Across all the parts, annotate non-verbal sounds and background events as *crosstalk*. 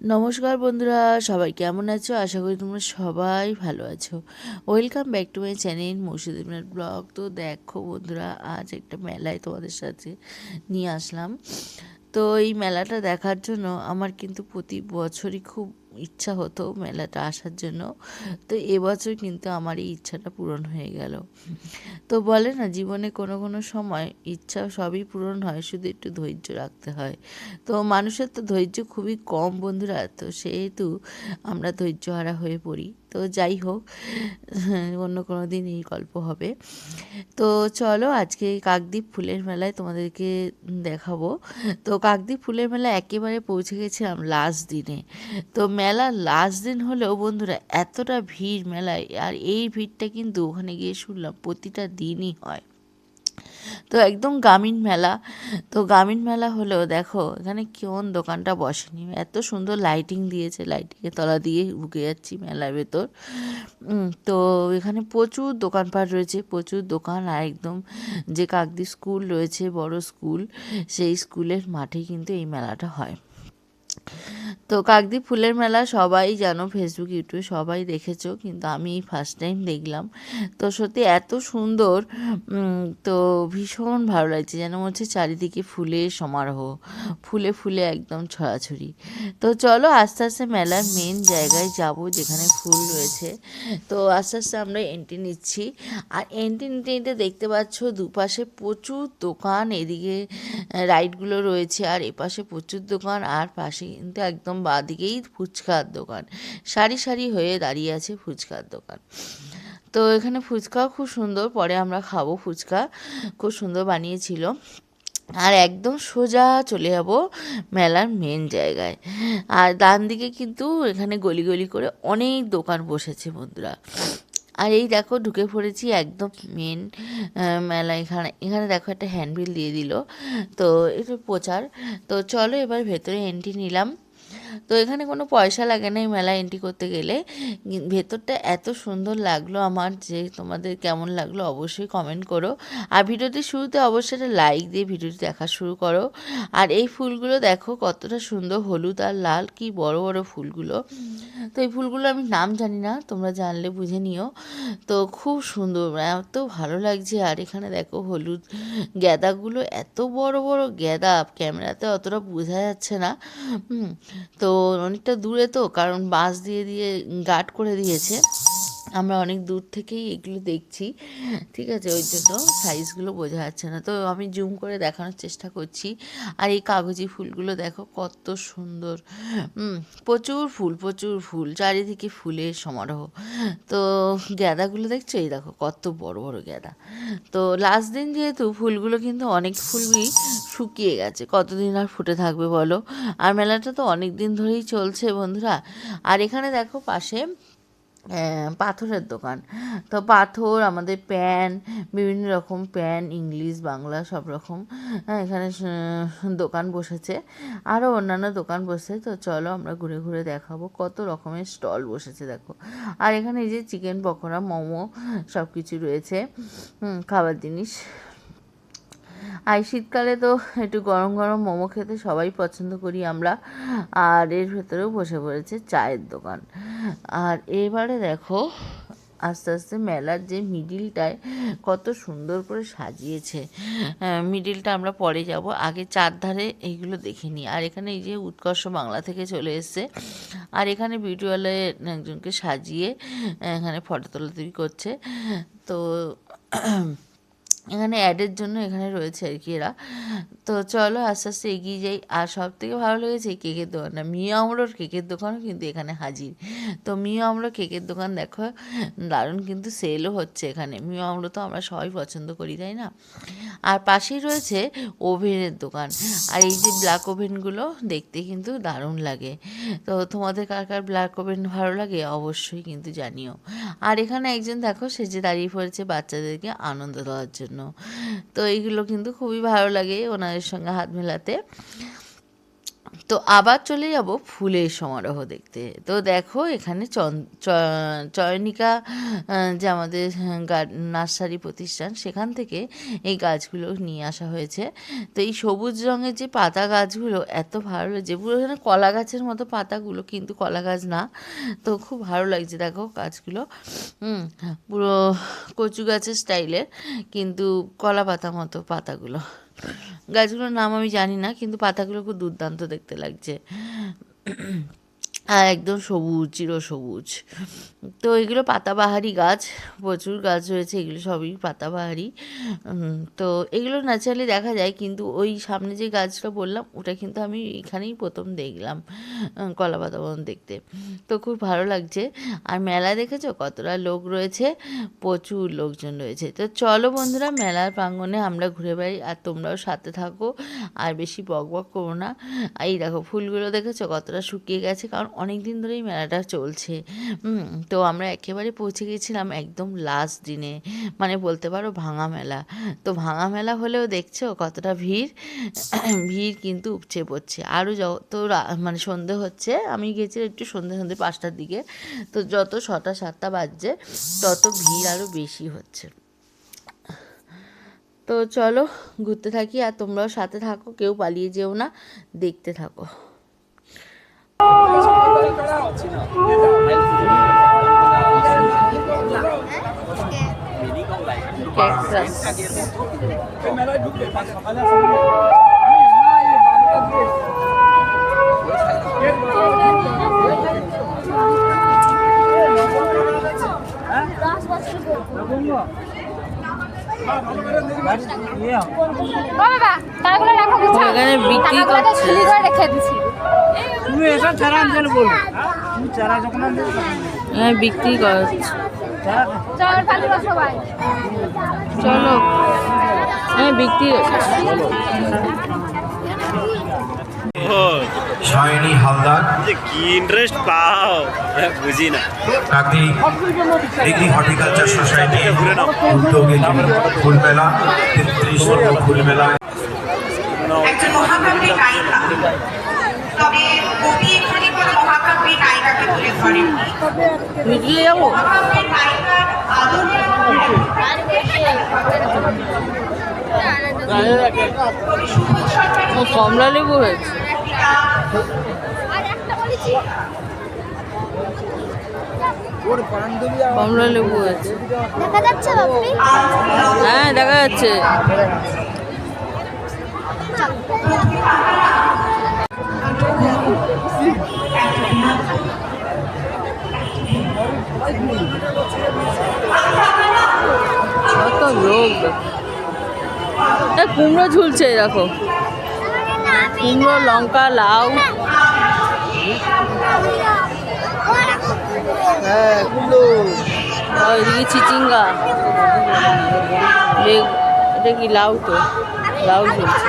নমস্কার বন্ধুরা, সবাই কেমন আছো? আশা করি তোমরা সবাই ভালো আছো। Welcome back to my channel মুর্শিদিনের blog. তো দেখো বন্ধুরা, আজ একটা মেলায় তোমাদের সাথে নিয়ে আসলাম। তো এই মেলাটা দেখার জন্য আমার কিন্তু প্রতি বছরই খুব ইচ্ছা হতো মেলাটা আসার জন্য। তো এবছর কিন্তু আমার এই ইচ্ছাটা পূরণ হয়ে গেল। তো বলে না, জীবনে কোনো কোনো সময় ইচ্ছা সবই পূরণ হয়, শুধু একটু ধৈর্য রাখতে হয়। তো মানুষের তো ধৈর্য খুবই কম বন্ধুরা, তো সেহেতু আমরা ধৈর্য হারা হয়ে পড়ি। তো যাই হোক, অন্য কোনো দিন এই গল্প হবে। তো চলো আজকে কাকদ্বীপ ফুলের মেলায় তোমাদেরকে দেখাবো। তো কাকদ্বীপ ফুলের মেলা একেবারে পৌঁছে গেছিলাম লাস্ট দিনে। তো মেলা লাস্ট দিন হলেও বন্ধুরা এতটা ভিড় মেলায়, আর এই ভিড়টা কিন্তু ওখানে গিয়ে শুনলাম প্রতিটা দিনই হয়। তো একদম গ্রামীণ মেলা। তো গ্রামীণ মেলা হলেও দেখো, এখানে কোন দোকানটা বসেনি। এত সুন্দর লাইটিং দিয়েছে লাইটিংয়ের তলা দিয়ে ঢুকে যাচ্ছি মেলার ভেতর। তো এখানে প্রচুর দোকানপাট রয়েছে, প্রচুর দোকান আর একদম যে কাকদি স্কুল রয়েছে, বড় স্কুল, সেই স্কুলের মাঠে কিন্তু এই মেলাটা হয়। তো কাকদ্বীপ ফুলের মেলা সবাই জানো ফেসবুক ইউটিউবে সবাই দেখেছ, কিন্তু আমি ফার্স্ট টাইম দেখলাম। তো সত্যি এত সুন্দর তো ভীষণ ভালো লাগছে যেন হচ্ছে চারিদিকে ফুলের সমারোহ, ফুলে ফুলে একদম ছড়াছড়ি। তো চলো আস্তে আস্তে মেলার মেন জায়গায় যাব যেখানে ফুল রয়েছে। তো আস্তে আস্তে আমরা এন্ট্রি নিচ্ছি। আর এন্ট্রি নিতে নিতে দেখতে পাচ্ছ দুপাশে প্রচুর দোকান, এদিকে রাইডগুলো রয়েছে আর এপাশে প্রচুর দোকান আর পাশে কিন্তু একদম বাদিকেই ফুচকার দোকান। সারি সারি হয়ে দাঁড়িয়ে আছে ফুচকার দোকান। তো এখানে ফুচকাও খুব সুন্দর, পরে আমরা খাব ফুচকা। খুব সুন্দর বানিয়েছিল। আর একদম সোজা চলে যাব মেলার মেন জায়গায়। আর ডান দিকে কিন্তু এখানে গলি গলি করে অনেক দোকান বসেছে বন্ধুরা। আর এই দেখো ঢুকে পড়েছি একদম মেন মেলা এখানে। এখানে দেখো একটা হ্যান্ডবিল দিয়ে দিল। তো একটু প্রচার। তো চলো এবার ভেতরে এন্ট্রি নিলাম। তো এখানে কোনো পয়সা লাগে না এই মেলা এন্ট্রি করতে গেলে। ভেতরটা এত সুন্দর লাগল আমার যে তোমাদের কেমন লাগল অবশ্যই কমেন্ট করো। আর ভিডিওটি শুরুতে অবশ্যই একটা লাইক দিয়ে ভিডিওটি দেখা শুরু করো। আর এই ফুলগুলো দেখো কতটা সুন্দর হলুদ আর লাল, কি বড় বড় ফুলগুলো। তো এই ফুলগুলো আমি নাম জানি না, তোমরা জানলে বুঝে নিও। তো খুব সুন্দর, এত ভালো লাগছে। আর এখানে দেখো হলুদ গ্যাদাগুলো, এত বড় বড় গ্যাদা, ক্যামেরাতে অতটা বোঝা যাচ্ছে না। তো অনেকটা দূরে তো কারণ বাস দিয়ে দিয়ে গার্ড করে দিয়েছে। আমরা অনেক দূর থেকেই এগুলো দেখছি। ঠিক আছে, ওই জন্য সাইজগুলো বোঝা যাচ্ছে না। তো আমি জুম করে দেখানোর চেষ্টা করছি। আর এই কাগজি ফুলগুলো দেখো কত সুন্দর। প্রচুর ফুল প্রচুর ফুল, চারিদিকে ফুলের সমারোহ। তো গ্যাদাগুলো দেখছ? এই দেখো কত বড় বড় গ্যাদা তো লাস্ট দিন যেহেতু ফুলগুলো কিন্তু অনেক ফুলই শুকিয়ে গেছে। কতদিন আর ফুটে থাকবে বলো? আর মেলাটা তো অনেক দিন ধরেই চলছে বন্ধুরা। আর এখানে দেখো পাশে পাথরের দোকান। তো পাথর আমাদের প্যান বিভিন্ন রকম প্যান ইংলিশ বাংলা সব রকম হ্যাঁ, এখানে দোকান বসেছে। আরও অন্যান্য দোকান বসেছে তো চলো আমরা ঘুরে ঘুরে দেখাবো কত রকমের স্টল বসেছে দেখো। আর এখানে এই যে চিকেন পকোড়া মোমো সব কিছু রয়েছে খাবার জিনিস। আর শীতকালে তো একটু গরম গরম মোমো খেতে সবাই পছন্দ করি আমরা। আর এর ভেতরেও বসে পড়েছে চায়ের দোকান। আর এবারে দেখো, আস্তে আস্তে মেলার যে মিডিলটায় কত সুন্দর করে সাজিয়েছে। মিডিলটা আমরা পরে যাব। আগে চারধারে এইগুলো দেখে নিই। আর এখানে এই যে উৎকর্ষ বাংলা থেকে চলে এসছে। আর এখানে বিউটিওয়ালে একজনকে সাজিয়ে এখানে ফটো তোলাতুলি করছে। তো এখানে অ্যাডের জন্য এখানে রয়েছে আর কি এরা। তো চলো আস্তে আস্তে এগিয়ে যাই। আর সব থেকে ভালো লেগেছে কেকের দোকানটা মিয়া আমলোর কেকের দোকানও কিন্তু এখানে হাজির। তো মিয়া আমলো কেকের দোকান দেখো, দারুণ কিন্তু সেলও হচ্ছে এখানে। মিয়া আমলো তো আমরা সবাই পছন্দ করি, তাই না? আর পাশেই রয়েছে ওভেনের দোকান। আর এই যে ব্ল্যাক ওভেনগুলো দেখতে কিন্তু দারুণ লাগে। তো তোমাদের কার কার ব্ল্যাক ওভেন ভালো লাগে অবশ্যই কিন্তু জানিও। আর এখানে একজন দেখো, সে যে দাঁড়িয়ে পড়েছে বাচ্চাদেরকে আনন্দ দেওয়ার জন্য। তো এইগুলো কিন্তু খুবই ভালো লাগে ওনাদের সঙ্গে হাত মেলাতে। তো আবার চলে যাব ফুলের সমারোহ দেখতে। তো দেখো, এখানে চয়নিকা যে আমাদের নার্সারি প্রতিষ্ঠান, সেখান থেকে এই গাছগুলো নিয়ে আসা হয়েছে। তো এই সবুজ রঙের যে পাতা গাছগুলো, এত ভালো লাগছে পুরো এখানে কলা গাছের মতো পাতাগুলো, কিন্তু কলা গাছ না। তো খুব ভালো লাগছে, দেখো গাছগুলো। পুরো কচু গাছের স্টাইলের, কিন্তু কলা পাতা মতো পাতাগুলো। গাছগুলোর নাম আমি জানি না কিন্তু পাতাগুলো খুব দুর্দান্ত দেখতে লাগছে। আর একদম সবুজ, চির সবুজ। তো এগুলো পাতাবাহারি গাছ, প্রচুর গাছ রয়েছে, এগুলো সবই পাতাবাহারি। তো এগুলো ন্যাচারালি দেখা যায়, কিন্তু ওই সামনে যে গাছটা বললাম, ওটা কিন্তু আমি এখানেই প্রথম দেখলাম কলা পাতা মতন দেখতে। তো খুব ভালো লাগছে। আর মেলা দেখেছ? কতটা লোক রয়েছে, প্রচুর লোকজন রয়েছে। তো চলো বন্ধুরা, মেলার প্রাঙ্গণে আমরা ঘুরে বেড়াই, আর তোমরাও সাথে থাকো, আর বেশি বক বক করো না। এই দেখো, ফুলগুলো দেখেছ? কতটা শুকিয়ে গেছে, কারণ অনেক দিন ধরেই মেলাটা চলছে। তো আমরা একেবারে পৌঁছে গেছিলাম একদম লাস্ট দিনে। মানে বলতে পারো ভাঙা মেলা। তো ভাঙা মেলা হলেও দেখছ কতটা ভিড়। *clears throat* ভিড় কিন্তু উপচে পড়ছে। আরও যত মানে সন্ধে হচ্ছে, আমি গেছিলাম একটু সন্ধে সন্ধে পাঁচটার দিকে। তো যত ছটা সাতটা বাজছে, তত ভিড় আরও বেশি হচ্ছে। তো চলো, ঘুরতে থাকি আর তোমরাও সাথে থাকো, কেউ পালিয়ে যেও না, দেখতে থাকো। এখানে বিক্রি করছে। রেখে দিছি তুমি এসব চারা আনতে বলব। তুমি চারা যখন আনতে হ্যাঁ বিক্রি করছে চল হ্যাঁ বিক্রি সায়নী হালদার। যে কি ইন্টারেস্ট পাও? হ্যাঁ, বুঝি না। কাকদি ডিগ্রি হর্টিকালচার সোসাইটি উদ্যোগে ফুলমেলা তেত্রিশতম ফুলমেলা একজন মহাকাব্যিক তবে কবি এখানে কোনো মহাকাব্যিক নায়িকাকে তুলে যাব মহাকাব্যিক নায়িকার কমলা লেবু হয়েছে লেখিকা আর একটা বলেছি কমলা লেবু হয়েছে দেখা যাচ্ছে। হ্যাঁ দেখা যাচ্ছে। কত লোক। কুমড়ো ঝুলছে দেখো। কুমড়ো লঙ্কা লাউ। হ্যাঁ কুমড়ো। আর চিচিঙ্গা। এটা কি লাউ তো? লাউ ঝুলছে।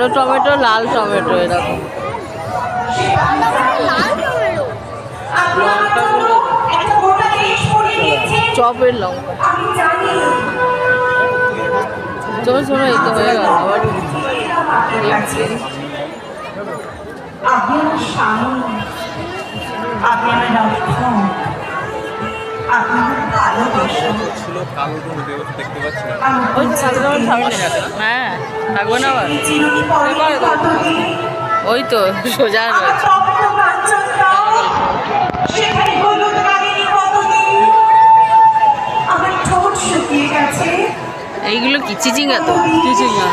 কালো টমেটো, লাল টমেটো এরকম। চপের লঙ্কা। চলো এই তো হয়ে গেল। আবার আপনি আমার ওই সামনে হ্যাঁ থাকবে না আবার ওই তো সোজা রয়েছে এইগুলো কি চিচিঙ্গা তো? চিচিঙ্গা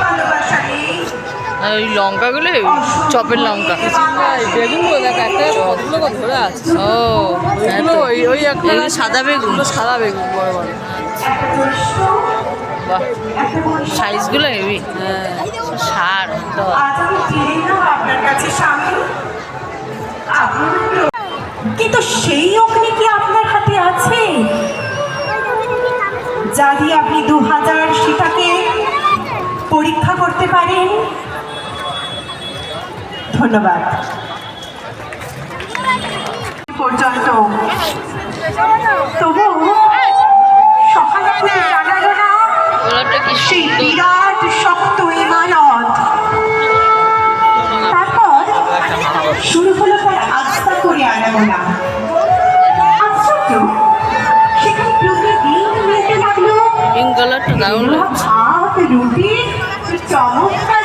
ভালোবাসা নেই আর ওই লঙ্কাগুলো চপের লঙ্কা। ও ওই ওই একটা এগুলো সাদা বেগুন। সাদা বেগুন। বড় বড়। এত সাইজগুলো হেবি সার কিন্তু সেই অগ্নি কি আপনার হাতে আছে? যা দিয়ে আপনি দু হাজার সীতাকে পরীক্ষা করতে পারেন ধন্যবাদ। পর্যন্ত। তবু সেই বিরাট শক্ত তারপর শুরু হলো তার আস্থা করে আনাগোনা। আশ্চর্য সেখানে প্রতিদিন লাগল? রুটি চমৎকার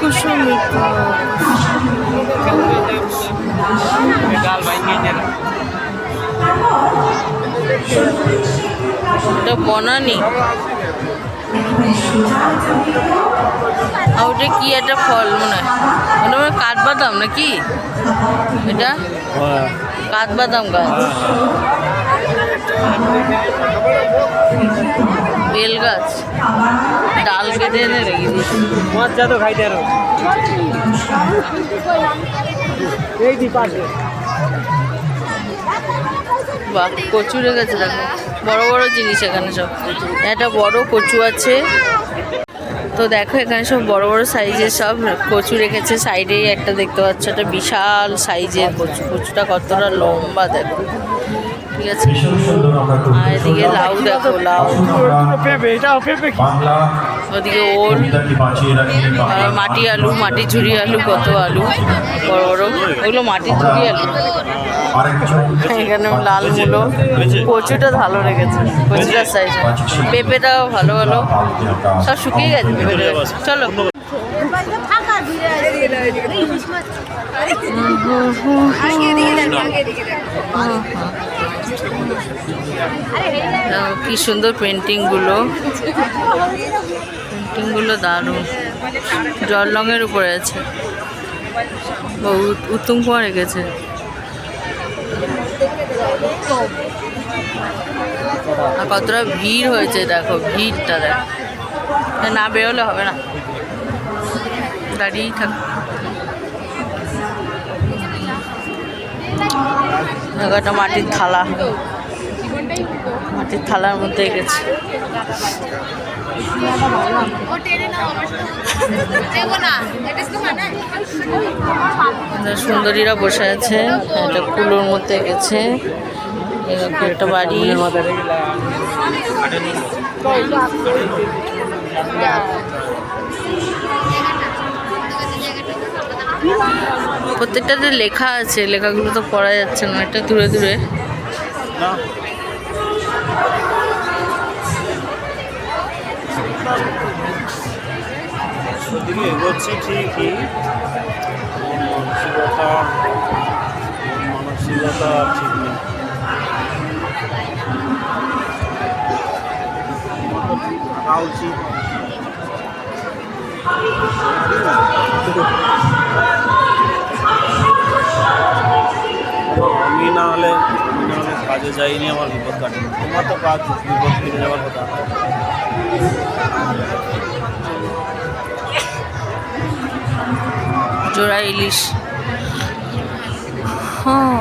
কুসুম এটা বনানি ওটা কি একটা ফল মনে হয়? ওটা কাঠবাদাম নাকি? এটা? কাঠবাদাম গাছ। বেল গাছ ডাল কেটে এনে রেখে দিয়েছি। মজা তো খাইতে আরও। এই দি পাশে। বাহ কচু রেখেছে দেখো। বড় বড় জিনিস এখানে সব। একটা বড় কচু আছে। তো দেখো এখানে সব বড় বড় সাইজের সব কচু রেখেছে। সাইডেই একটা দেখতে পাচ্ছ একটা বিশাল সাইজের কচু। কচুটা কতটা লম্বা দেখো। ঠিক আছে। আর এদিকে লাউ দেখো লাউ। ওদিকে ওল মাটি আলু মাটি ঝুরি আলু কত আলু? বড় বড়। ওগুলো মাটির ঝুরি আলু। এখানে লাল মূলো। কচুটা ভালো রেখেছে কচুটার সাইজ পেঁপেটাও ভালো ভালো সব শুকিয়ে গেছে পেঁপেটা চলো। কি সুন্দর পেন্টিংগুলো। পেন্টিংগুলো দারুণ। জল রঙের উপরে আছে। উত্তম কুমার রেখেছে আর কতটা ভিড় হয়েছে, দেখো, ভিড়টা দেখো। না বেরোলে হবে না। দাঁড়িয়েই থাক। একটা মাটির থালা। মাটির থালার মধ্যে গেছে। সুন্দরীরা বসে আছে, একটা কুলোর মধ্যে গেছে। একটা বাড়ি। প্রত্যেকটাতে লেখা আছে, লেখাগুলো তো পড়া যাচ্ছে না এটা দূরে দূরে। এগোচ্ছি মানসিকতা ঠিক নেই। কাজে যাইনি, আমার বিপদ কাটেনি। তোমার তো কাজ, বিপদ কেটে যাওয়ার কথা। জোড়া ইলিশ। হ্যাঁ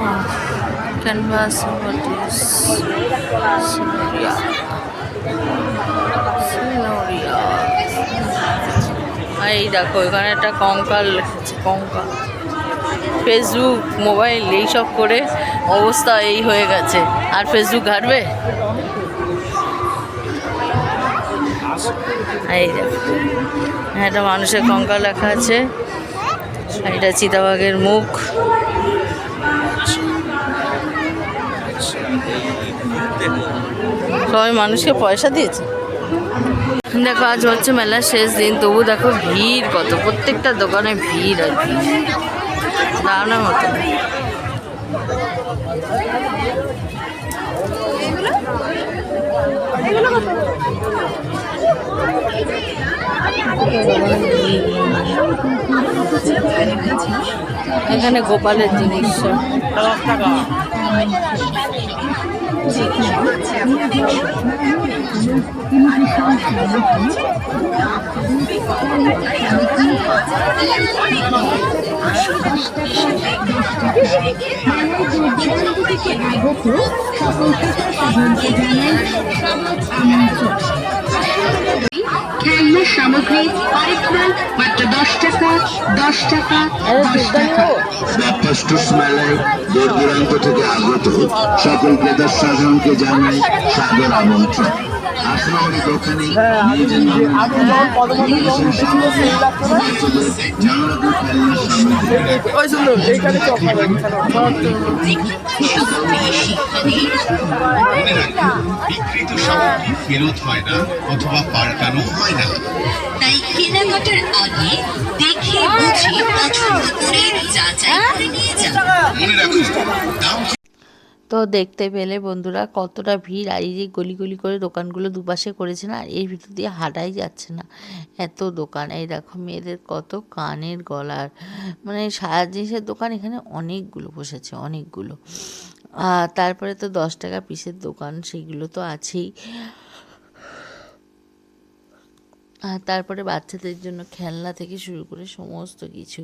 ক্যানভাস এই দেখো, এখানে একটা কঙ্কাল কঙ্কাল। ফেসবুক মোবাইল এইসব করে অবস্থা এই হয়ে গেছে। আর ফেসবুক ঘাটবে? এই হ্যাঁ মানুষের কঙ্কাল লেখা আছে। এটা চিতাবাঘের মুখ। সবাই মানুষকে পয়সা দিয়েছে? দেখো, আজ হচ্ছে মেলার শেষ দিন। তবু দেখো ভিড় কত। প্রত্যেকটা দোকানে ভিড় আর ভিড়। দাঁড়ানোর মতো। এখানে গোপালের জিনিস। দশ টাকা। খেলনা সামগ্রী পাইপমাল মাত্র দশ টাকা দশ টাকা দশ টাকা। ব্যাপস্টুস মেলায় দূর দূরান্ত থেকে আগত সকল ক্রেতার সাধারণকে জানাই সাদর আমন্ত্রণ। রকম খেলনা সামগ্রী বিক্রিত সামগ্রী ফেরত হয় না অথবা পাল্টানো হয় না তাই কেনাকাটার আগে দেখে বুঝে পছন্দ করে যাচাই করে নিয়ে যান মনে রাখুন দাম তো দেখতে পেলে বন্ধুরা কতটা ভিড় আর এই যে গলি গলি করে দোকানগুলো দুপাশে করেছে না, আর এর ভিতর দিয়ে হাঁটাই যাচ্ছে না। এত দোকান, এই দেখো মেয়েদের কত কানের গলার মানে সারা জিনিসের দোকান এখানে অনেকগুলো বসেছে, অনেকগুলো। আর তারপরে তো দশ টাকা পিসের দোকান, সেগুলো তো আছেই। আর তারপরে বাচ্চাদের জন্য খেলনা থেকে শুরু করে সমস্ত কিছু।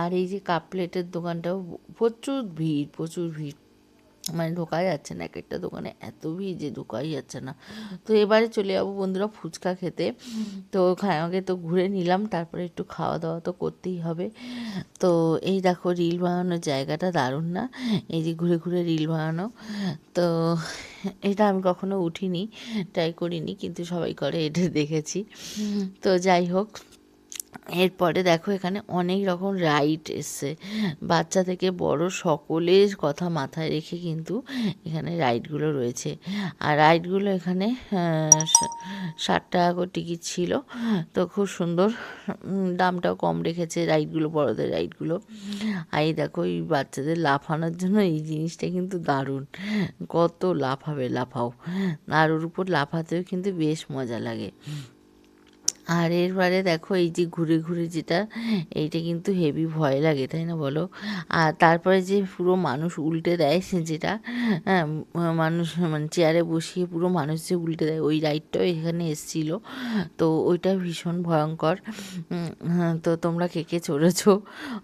আর এই যে কাপ প্লেটের দোকানটাও প্রচুর ভিড় প্রচুর ভিড়। মানে ঢোকা যাচ্ছে না এক একটা দোকানে এত ভিড় যে ঢোকাই যাচ্ছে না। তো এবারে চলে যাব বন্ধুরা ফুচকা খেতে। তো ওখানে আগে তো ঘুরে নিলাম তারপরে একটু খাওয়া দাওয়া তো করতেই হবে। তো এই দেখো রিল বানানোর জায়গাটা দারুণ না? এই যে ঘুরে ঘুরে রিল বানানো। তো এটা আমি কখনো উঠিনি ট্রাই করিনি কিন্তু সবাই করে এটা দেখেছি। তো যাই হোক এরপরে দেখো এখানে অনেক রকম রাইড এসছে। বাচ্চা থেকে বড় সকলের কথা মাথায় রেখে কিন্তু এখানে রাইডগুলো রয়েছে। আর রাইডগুলো এখানে ষাট টাকা করে টিকিট ছিল। তো খুব সুন্দর দামটাও কম রেখেছে রাইডগুলো বড়দের রাইডগুলো আর এই দেখো, এই বাচ্চাদের লাফানোর জন্য এই জিনিসটা কিন্তু দারুণ। কত লাফাবে, লাফাও। আর ওর উপর লাফাতেও কিন্তু বেশ মজা লাগে। আর এরপরে দেখো এই যে ঘুরে ঘুরে যেটা এইটা কিন্তু হেভি ভয় লাগে তাই না বলো? আর তারপরে যে পুরো মানুষ উল্টে দেয় সে *laughs* যেটা হ্যাঁ, মানুষ মানে চেয়ারে বসিয়ে পুরো মানুষ যে উল্টে দেয় ওই রাইডটাও এখানে এসছিল। তো ওইটা ভীষণ ভয়ঙ্কর। হ্যাঁ, তো তোমরা কে কে চড়েছো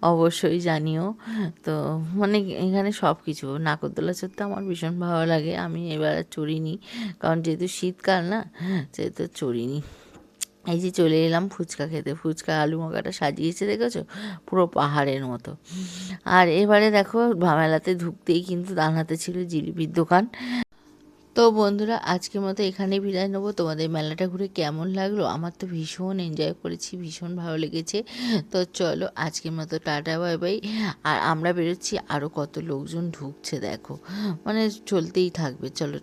অবশ্যই জানিও। তো মানে এখানে সব কিছু নাগরদোলা চড়তে আমার ভীষণ ভালো লাগে আমি এবার চড়িনি। কারণ যেহেতু শীতকাল না সেহেতু চড়িনি। এই যে চলে এলাম ফুচকা খেতে। ফুচকা, আলু মাখাটা সাজিয়েছে, দেখেছ? পুরো পাহাড়ের মতো। আর এবারে দেখো মেলাতে ঢুকতেই কিন্তু ডান হাতে ছিল জিলিপির দোকান। তো বন্ধুরা, আজকের মতো এখানে বিদায় নেব। তোমাদের মেলাটা ঘুরে কেমন লাগল? আমার তো ভীষণ এনজয় করেছি, ভীষণ ভালো লেগেছে। তো চলো, আজকের মতো টাটা, বাই বাই। আর আমরা বেরোচ্ছি আরও কত লোকজন ঢুকছে, দেখো। মানে চলতেই থাকবে, চলো।